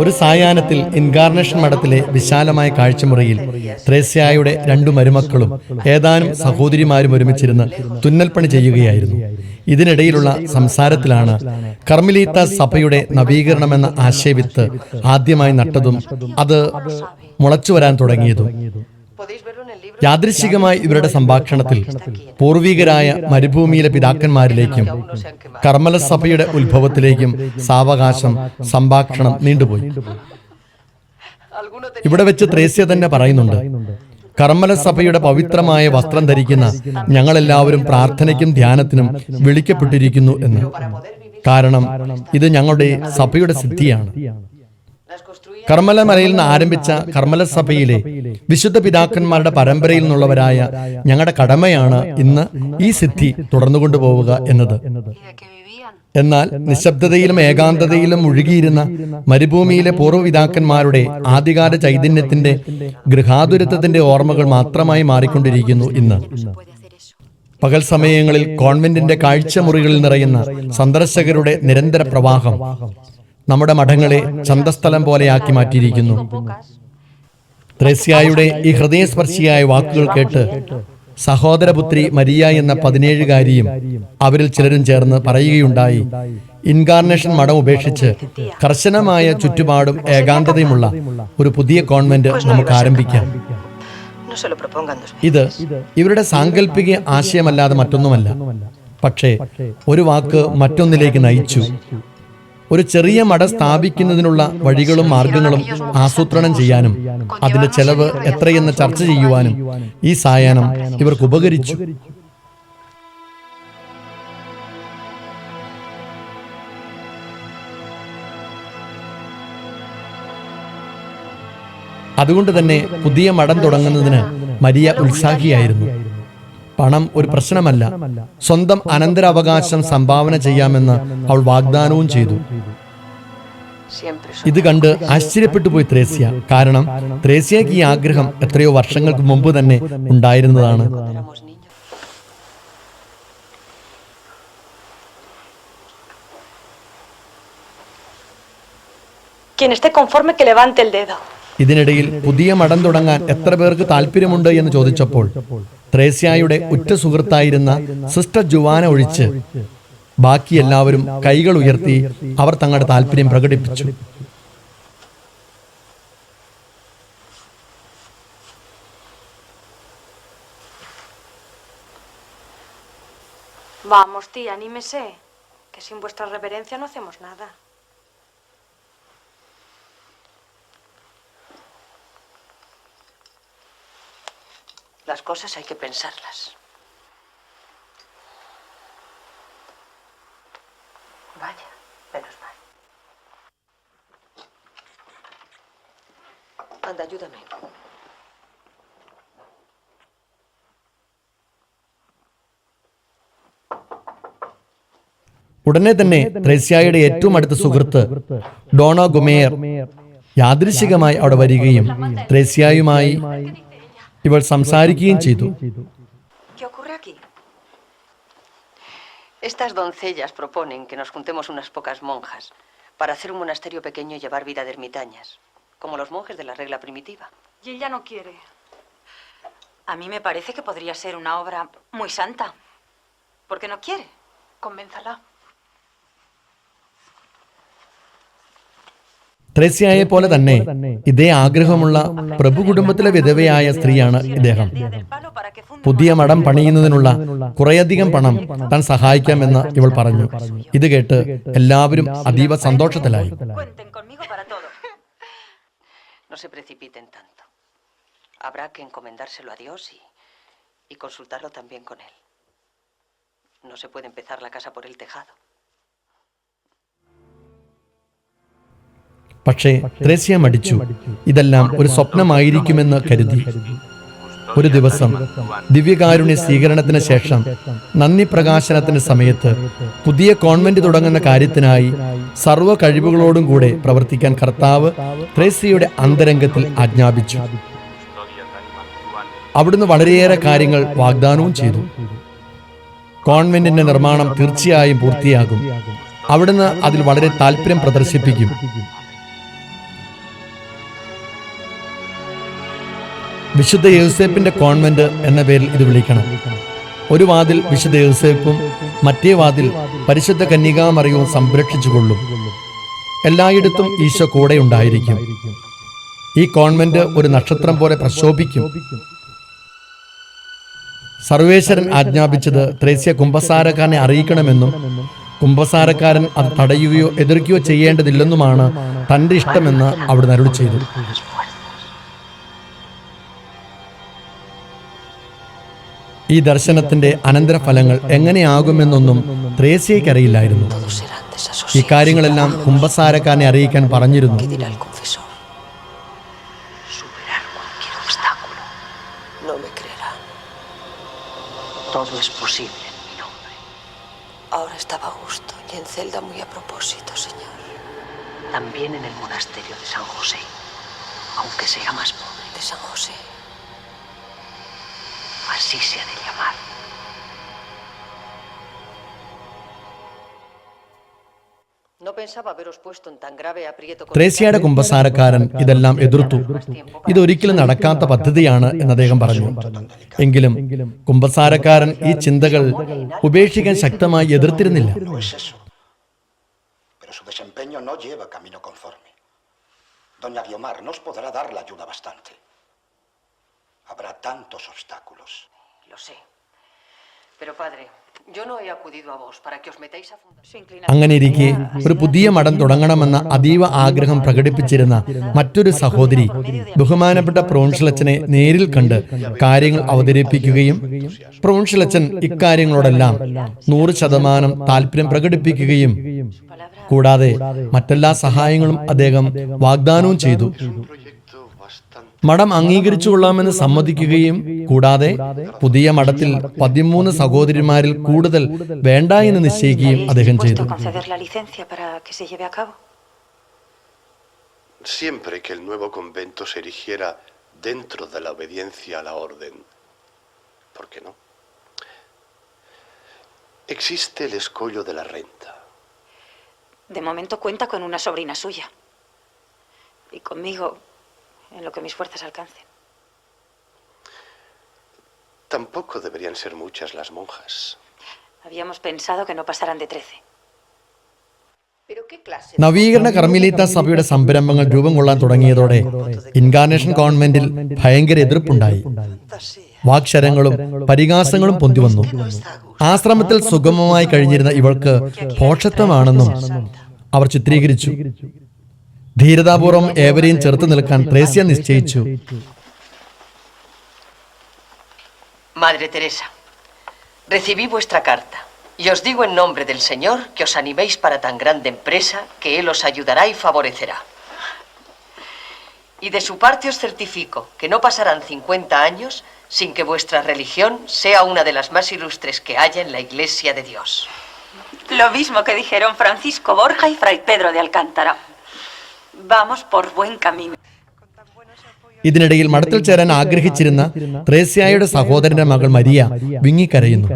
ഒരു സായാഹ്നത്തിൽ ഇൻകാർണേഷൻ മഠത്തിലെ വിശാലമായ കാഴ്ചമുറിയിൽ ത്രേസ്യായുടെ രണ്ടു മരുമക്കളും ഏതാനും സഹോദരിമാരും ഒരുമിച്ചിരുന്ന് തുന്നൽപ്പണി ചെയ്യുകയായിരുന്നു. ഇതിനിടയിലുള്ള സംസാരത്തിലാണ് കർമ്മലീത്ത സഭയുടെ നവീകരണമെന്ന ആശയവിത്ത് ആദ്യമായി നട്ടതും അത് മുളച്ചു വരാൻ തുടങ്ങിയതും Podéis verlo en el libro. യാദൃശികമായി ഇവരുടെ സംഭാഷണത്തിൽ പൂർവികരായ മരുഭൂമിയിലെ പിതാക്കന്മാരിലേക്കും കർമ്മല സഭയുടെ ഉത്ഭവത്തിലേക്കും സാവകാശം സംഭാഷണം നീണ്ടുപോയി. ഇവിടെ വെച്ച് ത്രേസ്യ തന്നെ പറയുന്നുണ്ട് കർമ്മല സഭയുടെ പവിത്രമായ വസ്ത്രം ധരിക്കുന്ന ഞങ്ങളെല്ലാവരും പ്രാർത്ഥനയ്ക്കും ധ്യാനത്തിനും വിളിക്കപ്പെട്ടിരിക്കുന്നു എന്ന്. കാരണം ഇത് ഞങ്ങളുടെ സഭയുടെ സിദ്ധിയാണ്. കർമ്മല മലയിൽ നിന്ന് ആരംഭിച്ച കർമ്മല സഭയിലെ വിശുദ്ധ പിതാക്കന്മാരുടെ പരമ്പരയിൽ നിന്നുള്ളവരായ ഞങ്ങളുടെ കടമയാണ് ഇന്ന് ഈ സിദ്ധി തുടർന്നു കൊണ്ടുപോവുക എന്നത്. എന്നാൽ നിശബ്ദതയിലും ഏകാന്തതയിലും ഒഴുകിയിരുന്ന മരുഭൂമിയിലെ പൂർവപിതാക്കന്മാരുടെ ആദ്യകാല ചൈതന്യത്തിന്റെ ഗൃഹാതുരത്വത്തിന്റെ ഓർമ്മകൾ മാത്രമായി മാറിക്കൊണ്ടിരിക്കുന്നു ഇന്ന്. പകൽ സമയങ്ങളിൽ കോൺവെന്റിന്റെ കാഴ്ചമുറികളിൽ നിറയുന്ന സന്ദർശകരുടെ നിരന്തര പ്രവാഹം നമ്മുടെ മഠങ്ങളെ ചന്തസ്ഥലം പോലെയാക്കി മാറ്റിയിരിക്കുന്നു. ത്രേസ്യായുടെ ഈ ഹൃദയസ്പർശിയായ വാക്കുകൾ കേട്ട് സഹോദരപുത്രി മരിയ എന്ന പതിനേഴുകാരിയും അവരിൽ ചിലരും ചേർന്ന് പറയുകയുണ്ടായി. ഇൻകാർണേഷൻ മഠം ഉപേക്ഷിച്ച് കർശനമായ ചുറ്റുപാടും ഏകാന്തതയുമുള്ള ഒരു പുതിയ കോൺവെന്റ് നമുക്ക് ആരംഭിക്കാം. ഇത് ഇവരുടെ സാങ്കല്പിക ആശയമല്ലാതെ മറ്റൊന്നുമല്ല. പക്ഷേ ഒരു വാക്ക് മറ്റൊന്നിലേക്ക് നയിച്ചു. ഒരു ചെറിയ മട സ്ഥാപിക്കുന്നതിനുള്ള വഴികളും മാർഗങ്ങളും ആസൂത്രണം ചെയ്യാനും അതിന്റെ ചെലവ് എത്രയെന്ന് ചർച്ച ചെയ്യുവാനും ഈ സായാഹ്നം ഇവർക്ക് ഉപകരിച്ചു. അതുകൊണ്ട് തന്നെ പുതിയ മഠം തുടങ്ങുന്നതിന് മരിയ ഉത്സാഹിയായിരുന്നു. പണം ഒരു പ്രശ്നമല്ല. സ്വന്തം അനന്തരാവകാശം സംഭാവന ചെയ്യാമെന്ന് അവൾ വാഗ്ദാനവും ചെയ്തു. ഇത് കണ്ട് ആശ്ചര്യപ്പെട്ടു പോയി ത്രേസ്യ. കാരണം ത്രേസ്യയ്ക്ക് ഈ ആഗ്രഹം എത്രയോ വർഷങ്ങൾക്ക് മുമ്പ് തന്നെ ഉണ്ടായിരുന്നതാണ്. ഇതിനിടയിൽ പുതിയ മഠം തുടങ്ങാൻ എത്ര പേർക്ക് താല്പര്യമുണ്ട് എന്ന് ചോദിച്ചപ്പോൾ ത്രേസ്യായുടെ ഉറ്റ സുഹൃത്തായിരുന്ന സിസ്റ്റർ ജുവാന ഒഴിച്ച് ബാക്കി എല്ലാവരും കൈകൾ ഉയർത്തി അവർ തങ്ങളുടെ താല്പര്യം പ്രകടിപ്പിച്ചു Vamos, tía, anímese. Que sin vuestra reverencia no hacemos nada. Las cosas hay que pensarlas. Vaya, menos mal. Anda, ayúdame. ഉടനെ തന്നെ ത്രേസ്യായുടെ ഏറ്റവും അടുത്ത സുഹൃത്ത് ഡോണോ ഗുമേയർ യാദൃശികമായി അവിടെ വരികയും ത്രേസ്യായുമായി ഇവൾ സംസാരിക്കുകയും ചെയ്തു ¿Qué ocurre aquí? Estas doncellas proponen que nos juntemos unas pocas monjas para hacer un monasterio pequeño y llevar vida de ermitañas, como los monjes de la regla primitiva. Y ella no quiere. A mí me parece que podría ser una obra muy santa. ¿Por qué no quiere? Convénzala. ത്രേസ്യയെ പോലെ തന്നെ ഇതേ ആഗ്രഹമുള്ള പ്രഭു കുടുംബത്തിലെ വിധവയായ സ്ത്രീയാണ് ഇദ്ദേഹം. പുതിയ മഠം പണിയുന്നതിനുള്ള കുറേയധികം പണം താൻ സഹായിക്കാമെന്ന് ഇവൾ പറഞ്ഞു. ഇത് കേട്ട് എല്ലാവരും അതീവ സന്തോഷത്തിലായി. പക്ഷേ ത്രേസ്യ മടിച്ചു ഇതെല്ലാം ഒരു സ്വപ്നമായിരിക്കുമെന്ന് കരുതി. ഒരു ദിവസം ദിവ്യകാരുണ്യ സ്വീകരണത്തിന് ശേഷം നന്ദി പ്രകാശനത്തിന് സമയത്ത് പുതിയ കോൺവെന്റ് തുടങ്ങുന്ന കാര്യത്തിനായി സർവ കഴിവുകളോടും കൂടെ പ്രവർത്തിക്കാൻ കർത്താവ് ത്രേസ്യയുടെ അന്തരംഗത്തിൽ ആജ്ഞാപിച്ചു. അവിടുന്ന് വളരെയേറെ കാര്യങ്ങൾ വാഗ്ദാനവും ചെയ്തു. കോൺവെന്റിന്റെ നിർമ്മാണം തീർച്ചയായും പൂർത്തിയാകും. അവിടുന്ന് അതിൽ വളരെ താല്പര്യം പ്രദർശിപ്പിക്കും. വിശുദ്ധ യൗസേപ്പിന്റെ കോൺവെന്റ് എന്ന പേരിൽ ഇത് വിളിക്കണം. ഒരു വാതിൽ വിശുദ്ധ യൂസേപ്പും മറ്റേ വാതിൽ പരിശുദ്ധ കന്യകാമറിയവും സംരക്ഷിച്ചുകൊള്ളും. എല്ലായിടത്തും ഈശോ കൂടെ ഉണ്ടായിരിക്കും ഈ കോൺവെന്റ് ഒരു നക്ഷത്രം പോലെ പ്രശോഭിക്കും. സർവേശ്വരൻ ആജ്ഞാപിച്ചത് ത്രേസ്യ കുംഭസാരക്കാരനെ അറിയിക്കണമെന്നും കുംഭസാരക്കാരൻ അത് തടയുകയോ എതിർക്കുകയോ ചെയ്യേണ്ടതില്ലെന്നുമാണ് തന്റെ ഇഷ്ടമെന്ന് അവിടെ അരുളി ചെയ്തു. ഈ ദർശനത്തിന്റെ അനന്തരഫലങ്ങൾ എങ്ങനെയാകുമെന്നൊന്നും ത്രേസ്യയ്ക്ക് അറിയില്ലായിരുന്നു. ഇക്കാര്യങ്ങളെല്ലാം കുംഭസാരക്കാരനെ അറിയിക്കാൻ പറഞ്ഞിരുന്നു. Así se ha de llamar. No pensaba haberos puesto en tan grave aprieto con ത്രേസ്യയുടെ കുംഭസാരക്കാരൻ ഇതെല്ലാം എതിർത്തു ഇതൊരിക്കലും നടക്കാത്ത പദ്ധതിയാണ് എന്ന് അദ്ദേഹം പറഞ്ഞു എങ്കിലും കുംഭസാരക്കാരൻ ഈ ചിന്തകൾ ഉപേക്ഷിക്കാൻ ശക്തമായി എതിർത്തിരുന്നില്ല No es. Pero su desempeño no lleva camino conforme. Doña Guiomar nos podrá dar la ayuda bastante. Habrá tantos obstáculos. Lo sé. Pero padre, yo no he acudido a vos para que os metáis a fundar. Su inclinación അങ്ങനെ ഇരിക്കെ ഒരു പുതിയ മഠം തുടങ്ങണമെന്ന അതീവ ആഗ്രഹം പ്രകടിപ്പിച്ചിരുന്ന മറ്റൊരു സഹോദരി ബഹുമാനപ്പെട്ട പ്രോൺഷിലച്ചനെ നേരിൽ കണ്ട് കാര്യങ്ങൾ അവതരിപ്പിക്കുകയും പ്രോൺഷിലച്ചൻ ഇക്കാര്യങ്ങളോടെല്ലാം നൂറ് ശതമാനം താല്പര്യം പ്രകടിപ്പിക്കുകയും കൂടാതെ മറ്റെല്ലാ സഹായങ്ങളും അദ്ദേഹം വാഗ്ദാനവും ചെയ്തു മഠം അംഗീകരിച്ചുകൊള്ളാമെന്ന് സമ്മതിക്കുകയും കൂടാതെ പുതിയ മഠത്തിൽ പതിമൂന്ന് സഹോദരിമാരിൽ കൂടുതൽ വേണ്ട എന്ന് നിശ്ചയിക്കുകയും അദ്ദേഹം ചെയ്തു dispuesto a conceder la licencia para que se lleve a cabo. Siempre que el nuevo convento se erigiera dentro de la obediencia a la orden. ¿Por qué no? Existe el escollo de la renta. De momento cuenta con una sobrina suya. Y conmigo, en lo que mis fuerzas alcancen. Tampoco deberían ser muchas las monjas. Habíamos pensado que no pasaran de 13. ¿Pero qué clase? നവീകരണ കർമ്മലീത്ത സഭയുടെ സംരംഭങ്ങൾ രൂപം കൊള്ളാൻ തുടങ്ങിയതോടെ incarnation ഗവൺമെന്റിൽ ഭയങ്കര എതിർപ്പുണ്ടായി വാക്ശരങ്ങളും പരിഹാസങ്ങളും പൊന്തിവന്നു ആശ്രമത്തിൽ സുഗമമായി കഴിഞ്ഞിരുന്ന ഇവൾക്ക് പോഷത്വമാണെന്നും അവർ ചിത്രീകരിച്ചു ധീരതാപൂർവം ഏവരെയും ചെറുത്തു നിൽക്കാൻ ത്രേസ്യ നിശ്ചയിച്ചു Madre Teresa, recibí vuestra carta y os digo en nombre del Señor que os animéis para tan grande empresa que Él os ayudará y favorecerá. Y de su parte os certifico que no pasarán 50 años sin que vuestra religión sea una de las más ilustres que haya en la Iglesia de Dios. Lo mismo que dijeron Francisco Borja y Fray Pedro de Alcántara. Vamos por buen camino. ഇതിനിടയിൽ മഠത്തിൽ ചേരാൻ ആഗ്രഹിച്ചിരുന്ന ത്രേസ്യായുടെ സഹോദരന്റെ മകൾ Maria വിങ്ങിക്കരയുന്നു.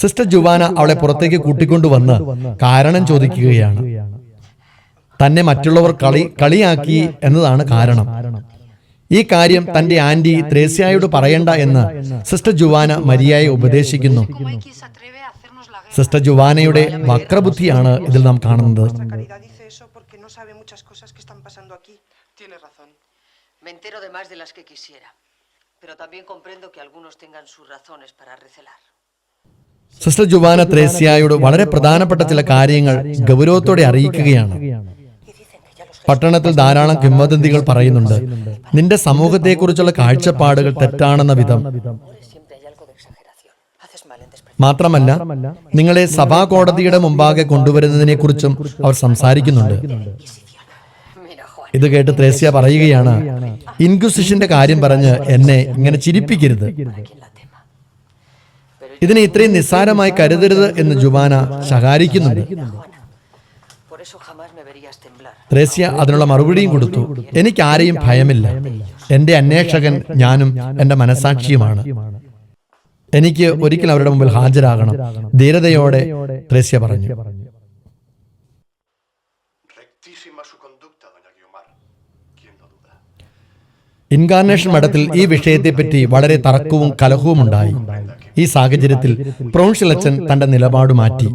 Sister Juana അവളെ പുറത്തേക്ക് കൂട്ടിക്കൊണ്ടുവന്ന് കാരണം ചോദിക്കുകയാണ്. തന്നെ മറ്റുള്ളവർ കളി കളിയാക്കി എന്നതാണ് കാരണം. ഈ കാര്യം തന്റെ ആന്റി ത്രേസ്യായോട് പറയണ്ട എന്ന് സിസ്റ്റർ ജുവാന മരിയയെ ഉപദേശിക്കുന്നു. സിസ്റ്റർ ജുവാനയുടെ വക്രബുദ്ധിയാണ് ഇതിൽ നാം കാണുന്നത്. സിസ്റ്റർ ജുവാന ത്രേസ്യായോട് വളരെ പ്രധാനപ്പെട്ട ചില കാര്യങ്ങൾ ഗൗരവത്തോടെ അറിയിക്കുകയാണ്. പട്ടണത്തിൽ ധാരാളം കിംവദന്തികൾ പറയുന്നുണ്ട്. നിന്റെ സമൂഹത്തെക്കുറിച്ചുള്ള കാഴ്ചപ്പാടുകൾ തെറ്റാണെന്ന വിധം. മാത്രമല്ല നിങ്ങളെ സഭാ കോടതിയുടെ മുമ്പാകെ കൊണ്ടുവരുന്നതിനെ കുറിച്ചും അവർ സംസാരിക്കുന്നുണ്ട്. ഇത് കേട്ട് ത്രേസ്യ പറയുകയാണ് ഇൻക്വിസിഷന്റെ കാര്യം പറഞ്ഞ് എന്നെ ഇങ്ങനെ ചിരിപ്പിക്കരുത്. ഇതിനെ ഇത്രയും നിസ്സാരമായി കരുതരുത് എന്ന് ജുബാന ശകാരിക്കുന്നുണ്ട്. ത്രേസ്യ അതിനുള്ള മറുപടിയും കൊടുത്തു എനിക്ക് ആരെയും ഭയമില്ല എന്റെ അന്വേഷകൻ ഞാനും എന്റെ മനസാക്ഷിയുമാണ് എനിക്ക് ഒരിക്കൽ അവരുടെ മുമ്പിൽ ഹാജരാകണം. ധീരതയോടെ ത്രേസ്യ പറഞ്ഞു. ഇൻകാർണേഷൻ മഠത്തിൽ ഈ വിഷയത്തെപ്പറ്റി വളരെ തർക്കവും കലഹവും ഉണ്ടായി. ഈ സാഹചര്യത്തിൽ പ്രൊവിൻഷ്യൽ തന്റെ നിലപാട് മാറ്റി.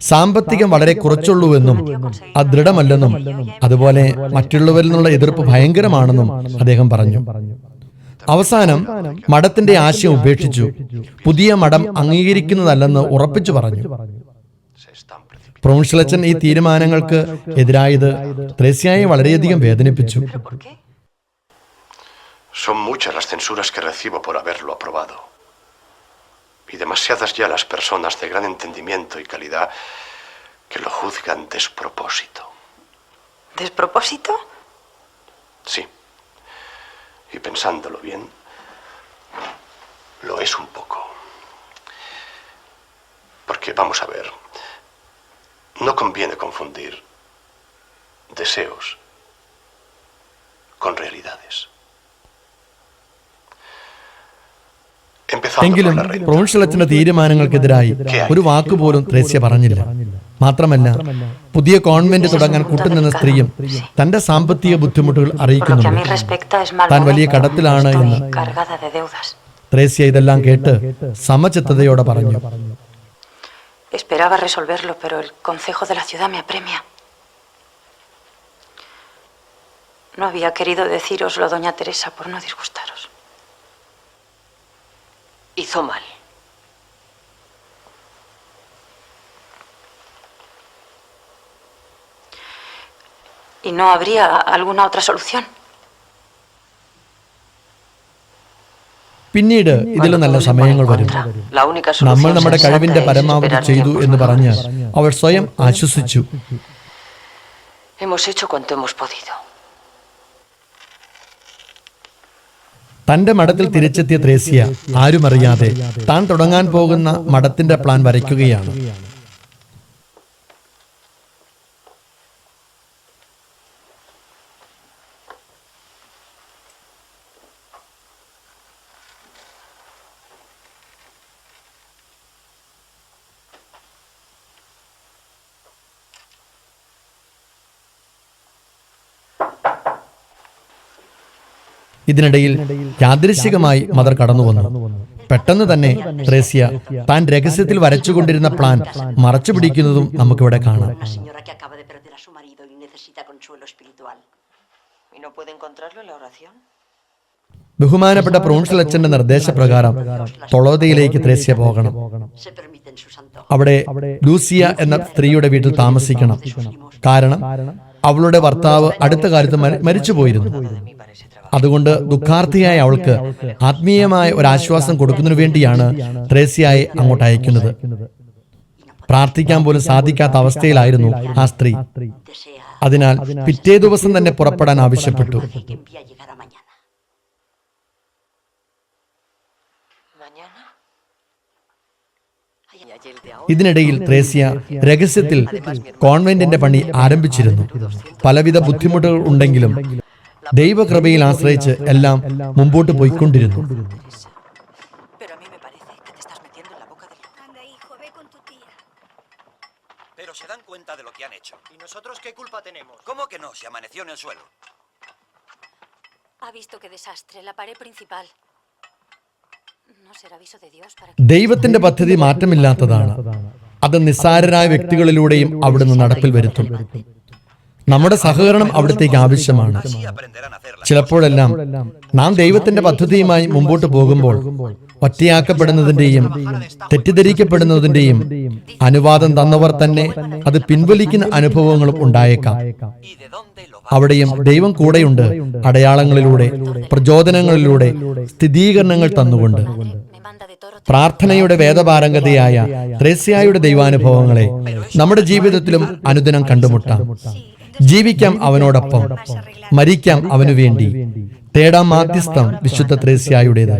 സാമ്പത്തികം വളരെ കുറച്ചുള്ളൂവെന്നും അദൃഢമല്ലെന്നും ദൃഢമല്ലെന്നും അതുപോലെ മറ്റുള്ളവരിൽ നിന്നുള്ള എതിർപ്പ് ഭയങ്കരമാണെന്നും അദ്ദേഹം പറഞ്ഞു. അവസാനം മഠത്തിന്റെ ആശയം ഉപേക്ഷിച്ചു പുതിയ മഠം അംഗീകരിക്കുന്നതല്ലെന്ന് ഉറപ്പിച്ചു പറഞ്ഞു പ്രൊവിൻഷ്യലച്ചൻ ഈ തീരുമാനങ്ങൾക്ക് എതിരായത് ത്രേസ്യായെ വളരെയധികം വേദനിപ്പിച്ചു. Son muchas las censuras que recibo por haberlo aprobado. Y demasiadas ya las personas de gran entendimiento y calidad que lo juzgan despropósito. ¿Despropósito? Sí. Y pensándolo bien, lo es un poco. Porque vamos a ver, no conviene confundir deseos con realidades. Empezando എങ്കിലും por la renta. പ്രൊവിൻഷ്യലച്ചന്റെ തീരുമാനങ്ങൾക്കെതിരായി ഒരു വാക്കുപോലും ത്രേസ്യ പറഞ്ഞില്ല മാത്രമല്ല പുതിയ convent തുടങ്ങാൻ കൂട്ടുനിന്ന സ്ത്രീയും തന്റെ സാമ്പത്തിക ബുദ്ധിമുട്ടുകൾ അറിയിക്കുന്നു താൻ വലിയ കടത്തിലാണ് എന്ന് ത്രേസ്യ ഇതെല്ലാം കേട്ട് സമചിത്തതയോടെ പറഞ്ഞു. No había querido deciroslo, doña Teresa, por no disgustaros. Hizo mal. ¿Y no habría alguna otra solución? പിന്നീട് ഇതിൽ നല്ല സമയങ്ങൾ വരും നമ്മൾ നമ്മുടെ കഴിവിന്റെ പരമാവധി ചെയ്തു എന്ന് പറഞ്ഞ്. അവൾ സ്വയം ആശ്വസിച്ചു Hemos hecho cuanto hemos podido. തന്റെ മഠത്തിൽ തിരിച്ചെത്തിയ ത്രേസ്യ ആരുമറിയാതെ താൻ തുടങ്ങാൻ പോകുന്ന മഠത്തിന്റെ പ്ലാൻ വരയ്ക്കുകയാണ് ഇതിനിടയിൽ യാദൃശികമായി മദർ കടന്നു വന്നു. പെട്ടെന്ന് തന്നെ ത്രേസ്യ താൻ രഹസ്യത്തിൽ വരച്ചുകൊണ്ടിരുന്ന പ്ലാൻ മറച്ചു പിടിക്കുന്നതും നമുക്കിവിടെ കാണാം. ബഹുമാനപ്പെട്ട പ്രോൺസിൽ അച്ഛന്റെ നിർദ്ദേശപ്രകാരം തൊളോതയിലേക്ക് ത്രേസ്യ പോകണം. അവിടെ ലൂസിയ എന്ന സ്ത്രീയുടെ വീട്ടിൽ താമസിക്കണം. കാരണം അവളുടെ ഭർത്താവ് അടുത്ത കാലത്ത് മരിച്ചു പോയിരുന്നു അതുകൊണ്ട് ദുഃഖാർത്ഥിയായ അവൾക്ക് ആത്മീയമായ ഒരു ആശ്വാസം കൊടുക്കുന്നതിനു വേണ്ടിയാണ് ത്രേസ്യയെ അങ്ങോട്ട് അയക്കുന്നത്. പ്രാർത്ഥിക്കാൻ പോലും സാധിക്കാത്ത അവസ്ഥയിലായിരുന്നു ആ സ്ത്രീ. അതിനാൽ പിറ്റേ ദിവസം തന്നെ പുറപ്പെടാൻ ആവശ്യപ്പെട്ടു. ഇതിനിടയിൽ ത്രേസ്യ രഹസ്യത്തിൽ കോൺവെന്റിന്റെ പണി ആരംഭിച്ചിരുന്നു പലവിധ ബുദ്ധിമുട്ടുകൾ ഉണ്ടെങ്കിലും ദൈവകൃപയിൽ ആശ്രയിച്ച് എല്ലാം മുമ്പോട്ട് പോയിക്കൊണ്ടിരുന്നു Pero a mí me parece que te estás metiendo en la boca del. Anda, hijo, ve con tu tía. Pero se dan cuenta de lo que han hecho. ¿Y nosotros qué culpa tenemos? ¿Cómo que no? Se amaneció en el suelo. Ha visto qué desastre, la pared principal. ¿No será aviso de Dios para que... ദൈവത്തിന്റെ പദ്ധതി മാറ്റമില്ലാത്തതാണ്. അത് നിസ്സാരരായ വ്യക്തികളിലൂടെയും അവിടുന്ന് നടപ്പിൽ വരുത്തും. നമ്മുടെ സഹകരണം അവിടത്തേക്ക് ആവശ്യമാണ്. ചിലപ്പോഴെല്ലാം നാം ദൈവത്തിന്റെ പദ്ധതിയുമായി മുമ്പോട്ട് പോകുമ്പോൾ ഒറ്റയാക്കപ്പെടുന്നതിന്റെയും തെറ്റിദ്ധരിക്കപ്പെടുന്നതിന്റെയും അനുവാദം തന്നവർ തന്നെ അത് പിൻവലിക്കുന്ന അനുഭവങ്ങളും ഉണ്ടായേക്കാം. അവിടെയും ദൈവം കൂടെയുണ്ട് അടയാളങ്ങളിലൂടെ പ്രചോദനങ്ങളിലൂടെ സ്ഥിരീകരണങ്ങൾ തന്നുകൊണ്ട്. പ്രാർത്ഥനയുടെ വേദപാരംഗതയായ ത്രേസ്യായുടെ ദൈവാനുഭവങ്ങളെ നമ്മുടെ ജീവിതത്തിലും അനുദിനം കണ്ടുമുട്ടാം ജീവിക്കാം അവനോടൊപ്പം മരിക്കാം അവനു വേണ്ടി തേടാം മാധ്യസ്ഥം വിശുദ്ധ ത്രേസ്യായുടേത്